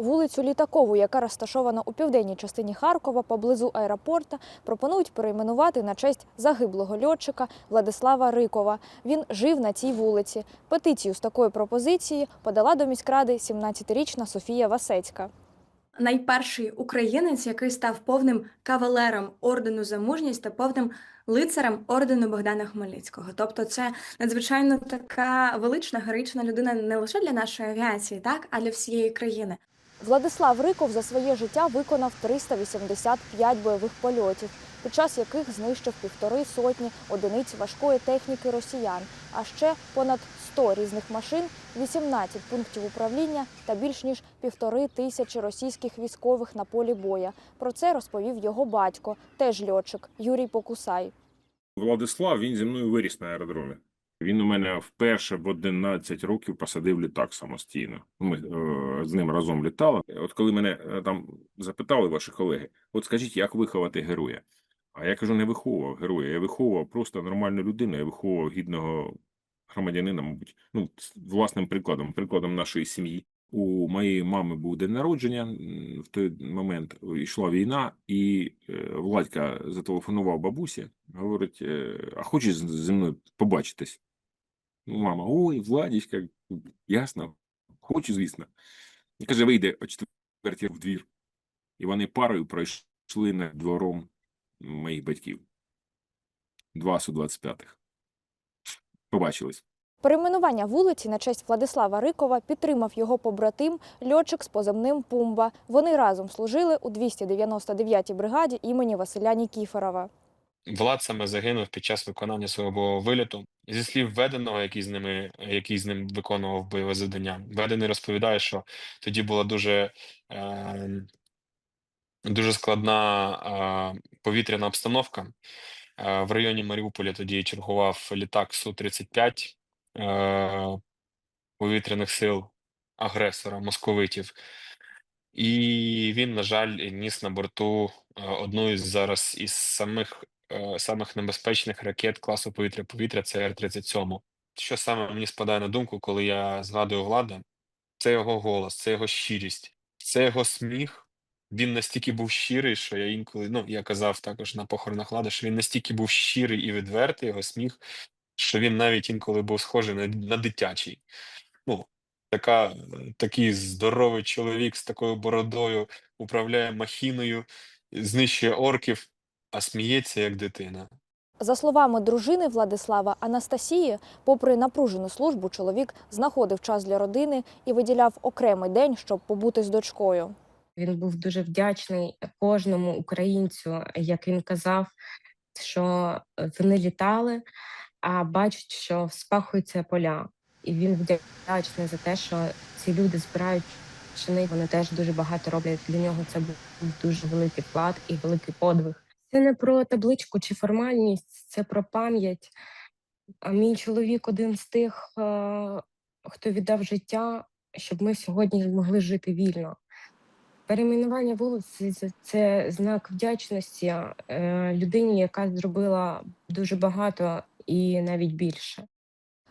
Вулицю Літакову, яка розташована у південній частині Харкова поблизу аеропорта, пропонують перейменувати на честь загиблого льотчика Владислава Рикова. Він жив на цій вулиці. Петицію з такої пропозиції подала до міськради 17-річна Софія Васецька. найперший українець, який став повним кавалером ордену за мужність та повним лицарем ордену Богдана Хмельницького. Тобто, це надзвичайно така велична героїчна людина не лише для нашої авіації, так а для всієї країни. Владислав Риков за своє життя виконав 385 бойових польотів, під час яких знищив півтори сотні одиниць важкої техніки росіян, а ще понад 100 різних машин, 18 пунктів управління та більш ніж півтори тисячі російських військових на полі боя. Про це розповів його батько, теж льотчик Юрій Покусай. Владислав, він зі мною виріс на аеродромі. Він у мене вперше в 11 років посадив літак самостійно. Ми е, з ним разом літали. От коли мене е, там запитали ваші колеги, от скажіть, як виховати героя? А я кажу, не виховував героя, я виховував просто нормальну людину, я виховував гідного громадянина, мабуть, ну, власним прикладом, прикладом нашої сім'ї. У моєї мами був день народження в той момент йшла війна, і е, Владька зателефонував бабусі, говорить: е, а хочеш зі мною побачитись? Ну, мама, ой, Владічка, ясно, хочу, звісно. І каже, вийде о четвертій в двір. І вони парою пройшли над двором моїх батьків. Два Су-25. Побачились. Перейменування вулиці на честь Владислава Рикова підтримав його побратим льотчик з позивним Пумба. Вони разом служили у 299-й бригаді імені Василя Нікіфорова. Влад саме загинув під час виконання свого виліту. Зі слів веденого, який з ними, який з ним виконував бойове завдання, ведений розповідає, що тоді була дуже, е, дуже складна е, повітряна обстановка. Е, в районі Маріуполя тоді чергував літак Су-35 е, повітряних сил агресора московитів. І він, на жаль, ніс на борту е, одну із зараз із самих е, самих небезпечних ракет класу повітря-повітря це Р-37. Що саме мені спадає на думку, коли я згадую влада, це його голос, це його щирість, це його сміх. Він настільки був щирий, що я інколи, ну я казав також на похоронах влади, що він настільки був щирий і відвертий, його сміх, що він навіть інколи був схожий на, на дитячий. Ну, така, такий здоровий чоловік з такою бородою управляє махіною, знищує орків, а сміється як дитина. За словами дружини Владислава Анастасії, попри напружену службу, чоловік знаходив час для родини і виділяв окремий день, щоб побути з дочкою. Він був дуже вдячний кожному українцю, як він казав, що вони літали, а бачать, що спахуються поля. І він вдячний за те, що ці люди збирають пшени. Вони теж дуже багато роблять. Для нього це був дуже великий вклад і великий подвиг. Це не про табличку чи формальність, це про пам'ять. А мій чоловік один з тих, е, хто віддав життя, щоб ми сьогодні могли жити вільно. Перейменування вулиці це- знак вдячності е, людині, яка зробила дуже багато і навіть більше.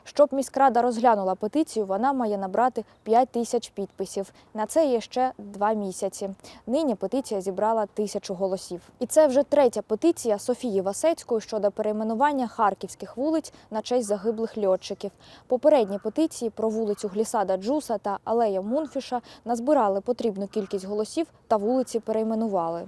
Щоб міськрада розглянула петицію, вона має набрати 5 тисяч підписів. На це є ще два місяці. Нині петиція зібрала тисячу голосів. І це вже третя петиція Софії Васецької щодо перейменування харківських вулиць на честь загиблих льотчиків. Попередні петиції про вулицю Глісада Джуса та Алея Мунфіша назбирали потрібну кількість голосів та вулиці перейменували.